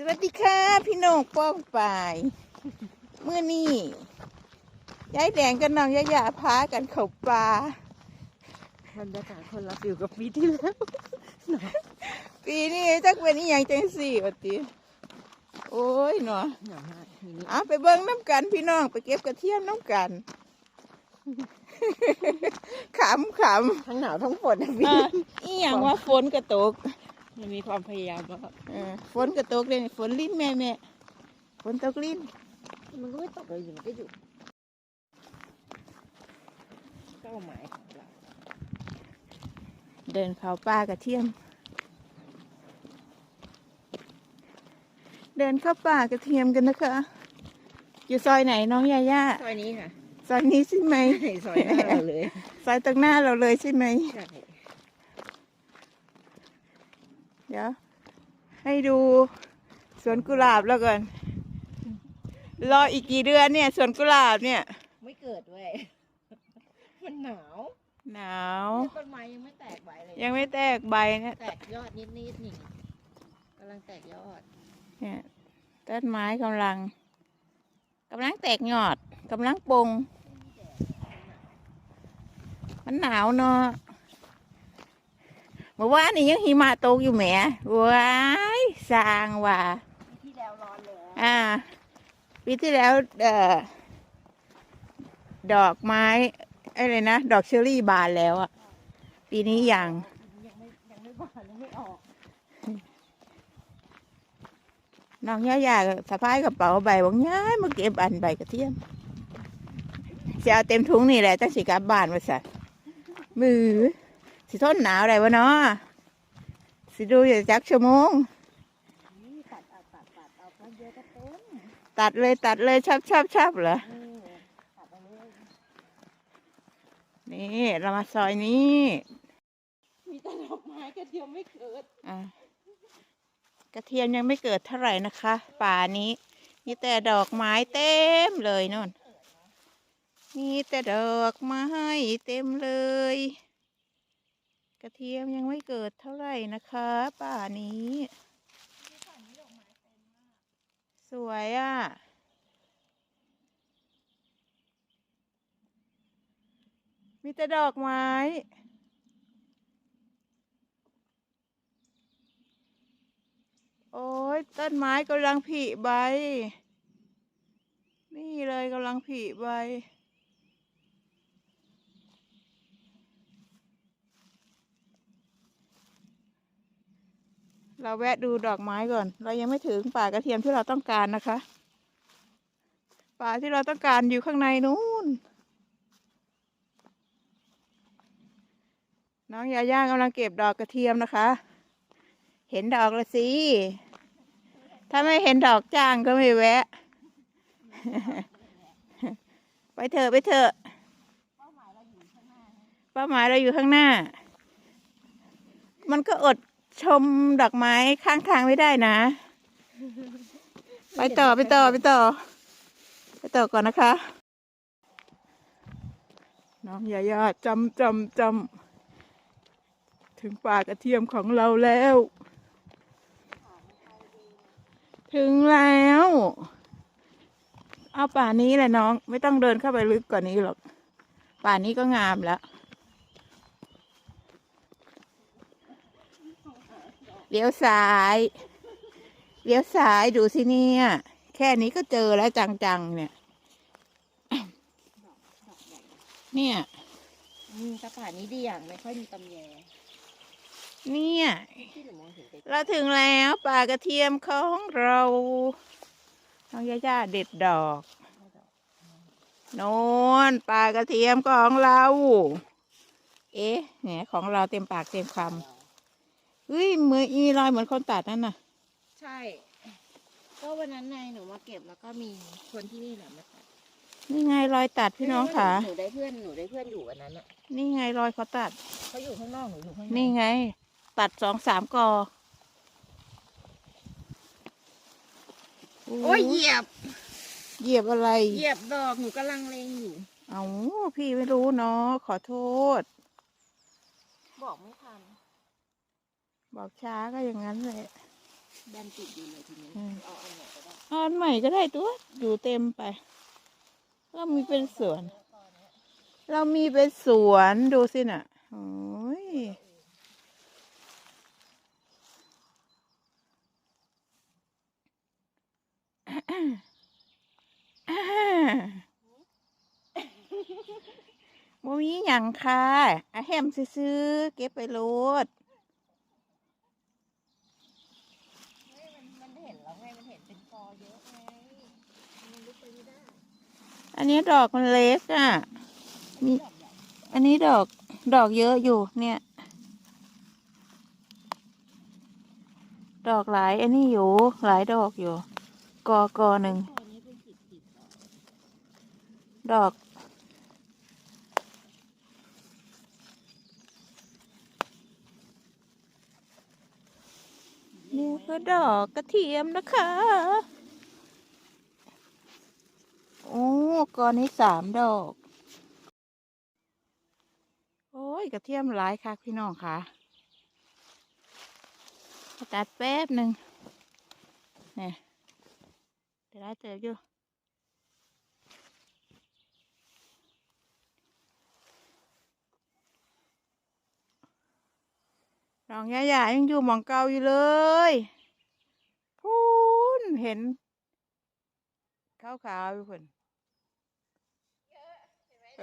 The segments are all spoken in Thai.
สวัสดีค่ะ พี่น้องป้องปายเมื่อนี้ยายแดงกับน้องยายาพากันเข้าป่าบรรยากาศคนละฟิวกับปีที่แล้ว ปีนี้จักเป็นอีหยังจังสี่วะติโอ้ยเนาะหนาวมากทีนี้เอาไปเบิ่งน้ำกันพี่น้องไปเก็บกระเทียมน้ำกันขำขทั้งหนาวทั้งฝนนะำพี่อะอีหยังว่าฝนกระตก มันมีความพยายามมากเออฝนกระตกเลยฝนลิ้นแม่แม่ฝนตกลิ้น มันก็ไม่ตกเลยอยู่มันก็อยู่เป้าหมายของเราเดินเขาป่ากระเทียม เดินเข้าป่ากระเทียมกันนะคะ อยู่ซอยไหนน้องยาย่าซอยนี้ค่ะซอยนี้ใช่ไหมซอยหน้าเราเลย ซอยตรงหน้าเราเลยใช่ไหม ใช่ เดี๋ยว ให้ดูสวนกุหลาบแล้วก่อนรออีกกี่เดือนเนี่ยสวนกุหลาบเนี่ย ไม่เกิดเว้ย มันหนาว หนาว ต้นไม้ยังไม่แตกใบเลย ยังไม่แตกใบนะแตกยอดนิดนิดๆนี่กำลังแตกยอด เนี่ยต้นไม้กำลังกำลังแตกยอดกำลังปงมันหนาวเนาะ เมื่อวานนี่ยังหิมะตกอยู่แหมว้ายสร้างว่ะที่แล้วร้อนเลยอ่าปีที่แล้วเอ่อดอกไม้อะไรนะดอกเชอรี่บานแล้วอะปีนี้ยังยังไม่ยังไม่บานยังไม่ออกน้องย่าอยากสะพายกระเป๋าใบบอกย้ายมาเก็บอันใบกระเทียมจะเอาเต็มถุงนี่แหละตั้งสิกลับบ้านมาสัมือ สิทนหนาวอะไรวะเนาะสิดูอยู่จักชั่วโมงนี่ตัดเอาตัดตัดเอาเพราะเยอะก็ต้นตัดเลยตัดเลยชับชับชับเหรอนี่ตัดเอาเลย นี่เรามาซอยนี้มีแต่ดอกไม้กระเทียมไม่เกิด อะกระเทียมยังไม่เกิดเท่าไหร่นะคะ ป่านี้มีแต่ดอกไม้เต็มเลยนู่นมีแต่ดอกไม้เต็มเลย กระเทียมยังไม่เกิดเท่าไหร่นะคะ ป่านี้ สวยอะ มีแต่ดอกไม้โอ้ยต้นไม้กำลังผลิใบ นี่เลยกำลังผลิใบ เราแวะดูดอกไม้ก่อน เรายังไม่ถึงป่ากระเทียมที่เราต้องการนะคะ ป่าที่เราต้องการอยู่ข้างในนู้น น้องยาย่ากำลังเก็บดอกกระเทียมนะคะ เห็นดอกละสิ ถ้าไม่เห็นดอกจ้างก็ไม่แวะ ไปเถอะไปเถอะเป้าหมายเราอยู่ข้างหน้า มันก็อด ชมดอกไม้ข้างทางไม่ได้นะ ไปต่อไปต่อไปต่อ ไปต่อก่อนนะคะ น้องยายาจำจำจำถึงป่ากระเทียมของเราแล้ว ถึงแล้ว เอาป่านี้แหละน้อง ไม่ต้องเดินเข้าไปลึกกว่านี้หรอก ป่านี้ก็งามแล้ว เลี้ยวซ้าย เลี้ยวซ้ายดูสิเนี่ย แค่นี้ก็เจอแล้วจังๆเนี่ย เนี่ยอืมแต่ป่านี้ดีอย่างไม่ค่อยมีตำแยเนี่ย ที่หนูมองเห็นไกลเราถึงแล้วป่ากระเทียมของเราน้องย่าย่าเด็ดดอกโน่นป่ากระเทียมของเรา เอ๊ะเนี่ยของเราเต็มปากเต็มคำ เฮ้ยมืออีรอยเหมือนคนตัดนั่นน่ะ ใช่ ก็วันนั้นไงหนูมาเก็บแล้วก็มีคนที่นี่แหละมาตัดนี่ไงรอยตัดพี่น้องค่ะหนูได้เพื่อนหนูได้เพื่อนอยู่วันนั้นอะนี่ไงรอยเขาตัดเขาอยู่ข้างนอกหนูอยู่ข้างในนี่ไง ตัดสองสามกอโอ้ยเหยียบ เหยียบอะไร เหยียบดอกหนูกำลังเลงอยู่ เอาพี่ไม่รู้เนาะขอโทษ บอกไม่ทัน บอกช้าก็อย่างนั้นแหละแบนติดอยู่เลยทีนี้อืมเอาอันไหนก็ได้เอาอันใหม่ก็ได้ตัวอยู่เต็มไปเรามีเป็นสวน เรามีเป็นสวนดูสิน่ะโอ้ยบ่มีหยังค่ะอาแฮมซื้อๆเก็บไปโลด เฮ้ยมันมันเห็นแล้วไงมันเห็นเป็นกอเยอะไงมันลุกไปไม่ได้ อันนี้ดอกมันเล็กอะมีอันนี้ดอกดอกเยอะอยู่เนี่ย ดอกหลายอันนี้อยู่หลายดอกอยู่ กอกอหนึ่งดอกดอกนี่ก็ดอกกระเทียมนะคะ โอ้กอนนี้สามดอก โอ้ยกระเทียมหลายค่ะพี่น้องค่ะตัดแป๊บหนึ่งเนี่ยเดี๋ยวได้เจออยู่น้องยายายังอยู่หมองเก่าอยู่เลยพูนเห็นขาวขาวๆอยู่คน เอ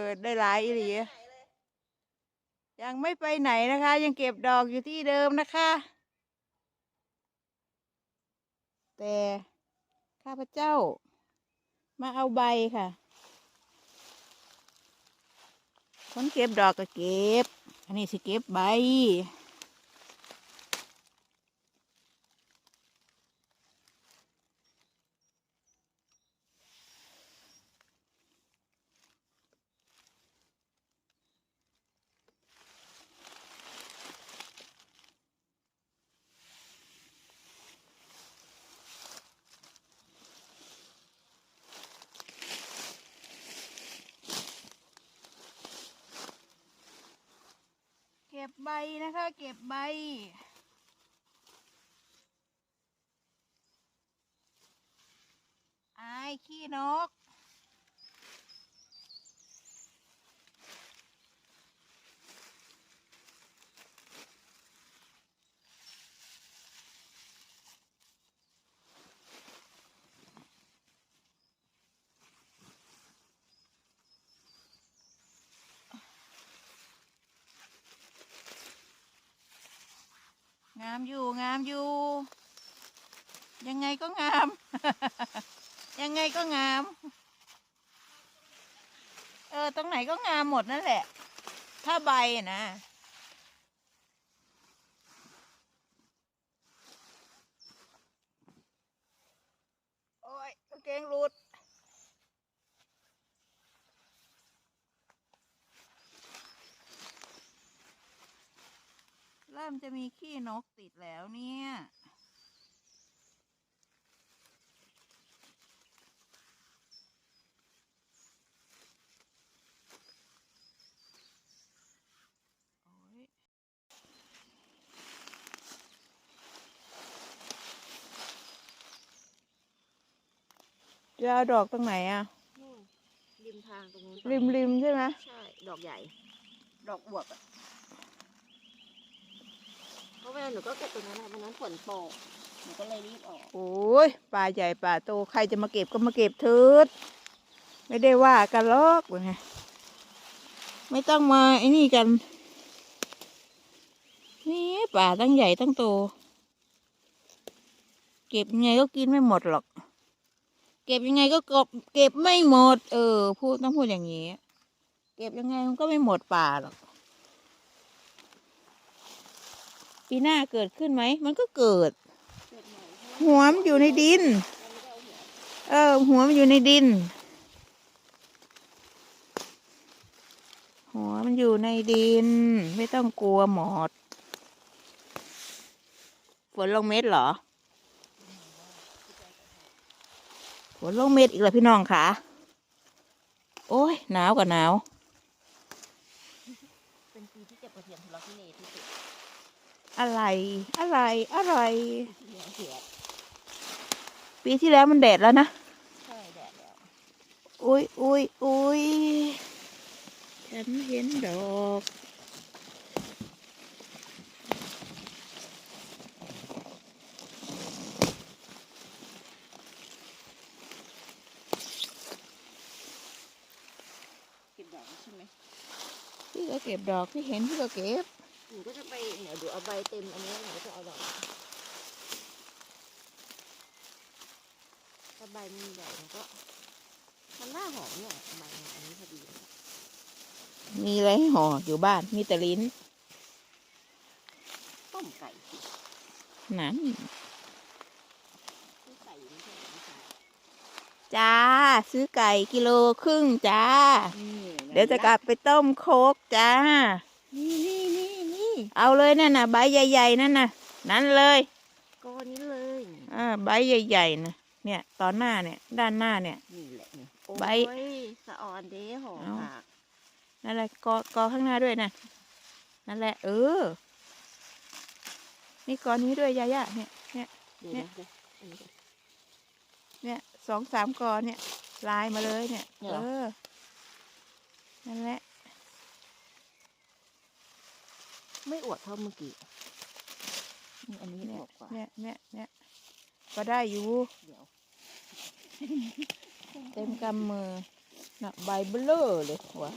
อ ได้หลายอีหลียังไม่ไปไหนนะคะ ยังเก็บดอกอยู่ที่เดิมนะคะ แต่ข้าพเจ้า มาเอาใบค่ะ คนเก็บดอกก็เก็บ อันนี้สิเก็บใบ ก็บใบนะคะ เก็บใบ อายขี้นก งามอยู่งามอยู่ ยังไงก็งาม ยังไงก็งาม เออ ตรงไหนก็งามหมดนั่นแหละ ถ้าใบนะโอ้ยกางเกงหลุด มจะมีขี้นกติดแล้วเนี่ย โอ้ยจะเอาดอกตรงไหนอะ นู่นริมทางตรงนู้นริมริมใช่ไหม ใช่ ดอกใหญ่ ดอกบวบอะ เพราะเวลาหนูก็เก็บตรงนั้นแหละวันนั้นฝนตกหนูก็เลยรีบออกโอ้ยป่าใหญ่ป่าโตใครจะมาเก็บก็มาเก็บเถิดไม่ได้ว่ากันหรอกว่าไงไม่ต้องมาไอ้นี่กัน นี่ป่าตั้งใหญ่ตั้งโต เก็บยังไงก็กินไม่หมดหรอก เก็บยังไงก็กบเก็บไม่หมด เออ พูดต้องพูดอย่างนี้ เก็บยังไงมันก็ไม่หมดป่าหรอก ปีหน้าเกิดขึ้นไหม มันก็เกิดเกิดใหม่หัวมันอยู่ในดินเราไม่ได้เอาหัวเออ หัวมันอยู่ในดิน หัวมันอยู่ในดิน ไม่ต้องกลัวหมดฝนลงเม็ดเหรอ ฝนลงเม็ดอีกแล้วพี่น้องค่ะ โอ้ยหนาวกับหนาว เป็นปีที่เก็บกระเทียมทุลักทุเลที่สุด อะไร อะไร อะไรเหลืองเขียดปีที่แล้วมันแดดแล้วนะใช่แดดแล้วอุ้ยอุ้ยอุ้ยฉันเห็นดอกเก็บดอกใช่ไหมพี่ก็เก็บดอกพี่เห็นพี่ก็เก็บ หนูก็จะไปเดี๋ยวดูเอาใบเต็มอันนี้หนูก็จะเอาดอกถ้าใบมันใหญ่มันก็มันน่าหอมเนี่ยใบอันนี้พอดีเลยมีอะไรให้ห่ออยู่บ้าน มีแต่ลิ้น ต้มไก่สินั้นต้มไก่ไม่ใช่ไม่ใช่จ้า ซื้อไก่กิโลครึ่งจ้า นี่เดี๋ยวจะกลับไปต้มโคกจ้า นี่นี่นี่นี่ เอาเลยนั่นน่ะ ใบใหญ่ ๆ นั่นน่ะ นั่นเลยก้อนนี้เลยอ่าใบใหญ่ๆนะเนี่ยตอนหน้าเนี่ย ด้านหน้าเนี่ย นี่แหละนี่ใบโอ้ยสะออนเด้หอมเอา ผักนั่นแหละกอกอข้างหน้าด้วยนะนั่นแหละ เออ นี่กอนี้ด้วยยายาเนี่ยเนี่ยเดี๋ยวเนี่ยนะเดี๋ยวอันนี้ก่อนเนี่ยสองสามกอเนี่ย ลายมาเลยเนี่ยเนี่ยเอเหรออ นั่นแหละ ไม่อวดเท่าเมื่อกี้นี่อันนี้อเนี่ยวดกว่าเนี่ยเนี่ยเนี่ยก็ได้อยู่ เดี๋ยว เต็มกำมือน่ะใบเบลอเลยว้าว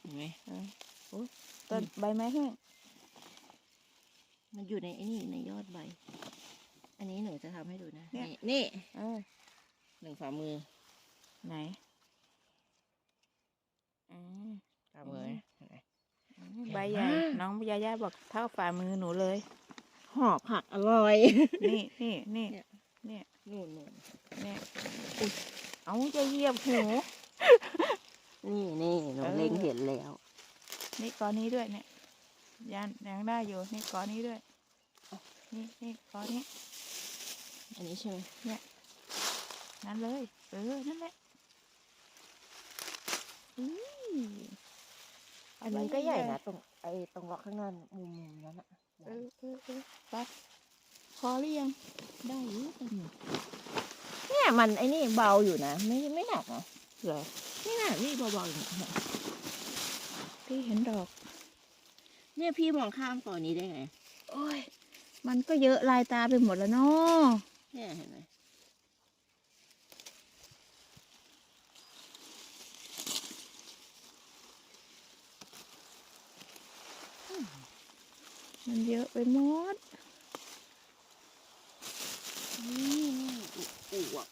เห็นไหมต้นใบไม้แห้งมันอยู่ในไอ้นี่ในยอดใบ อันนี้หนูจะทำให้ดูนะนี่นี่เออหนึ่งฝ่ามือไหนอืมฝ่ามืออืมเห็นไหม ใบใหญ่มากน้องยาย่าบอกเท่าฝ่ามือหนูเลย หอผักอร่อย นี่นี่นี่เนี่ยเนี่ยนู่นนู่นเนี่ยอุ๊ยเอาจะเหยียบหูนี่นี่หนูเออเล็งเห็นแล้ว นี่กอนี้ด้วยเนี่ยยันยังได้อยู่นี่กอนี้ด้วย นี่นี่กอนี้ อันนี้ใช่ไหมนั่นเลย เออ นั่นแหละอุ้ย อันนี้ก็ใหญ่นะตรงไอ้ตรงล็อกข้างหน้ามุมมุมนั้นอะเออเออเออไปพอหรือยังได้อยู่แต่หนูเนี่ยมันไอ้นี่เบาอยู่นะ ไม่ไม่หนักนะเหรอนี่หนักนี่เบาๆอยู่เนี่ยพี่เห็นดอก เนี่ยพี่มองข้ามก่อนนี้ได้ไง โอ้ย มันก็เยอะลายตาไปหมดแล้วเนาะเนี่ยเห็นไหม มันเยอะไปหมด นี่อวบ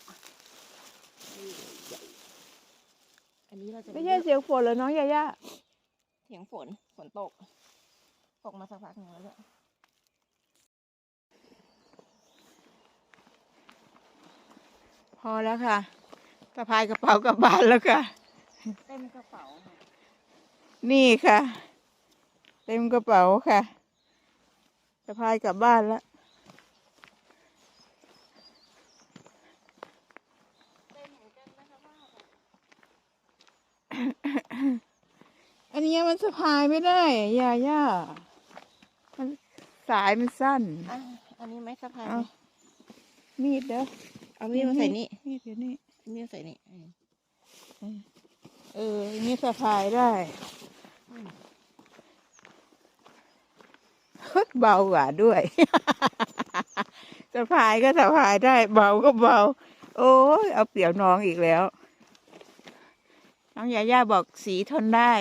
อันนี้เราจะไม่ใช่เสียงฝนเหรอน้องยาย่าเสียงฝน ฝนตก ตกมาสักพักหนึ่งแล้วเนี่ยพอแล้วค่ะสะพายกระเป๋ากลับบ้านแล้วค่ะ เต็มกระเป๋า นี่ค่ะ เต็มกระเป๋าค่ะ สะพายกลับบ้านแล้วเต็มเหมือนกันนะคะว่าอันนี้มันสะพายไม่ได้อะย่าย่ามันสายมันสั้น อะอันนี้ไหมสะพายเอาไหมมีดเด้อเอามีดมาใส่นี่มีดเดี๋ยวนี้มีดมาใส่นี่อืมเอออันนี้สะพายได้ อืม เบากว่าด้วย สะพายก็สะพายได้ เบาก็เบา โอ้ยเอาเปรียบน้องอีกแล้ว น้องยาย่าบอกสีทนได้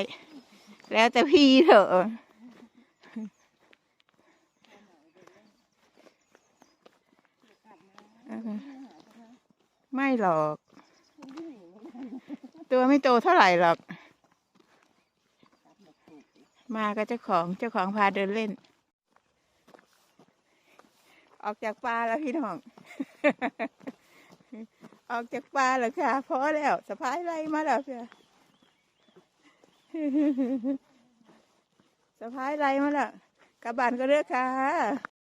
แล้วแต่พี่เถอะไม่หรอก ตัวไม่โตเท่าไหร่หรอก มากับเจ้าของเจ้าของพาเดินเล่น ออกจากป่าแล้วพี่น้อง ออกจากป่าแล้วค่ะพอแล้วสะพายไรมาแล้วค่ะสะพายไรมาแล้วกลับบ้านก็เลือกค่ะ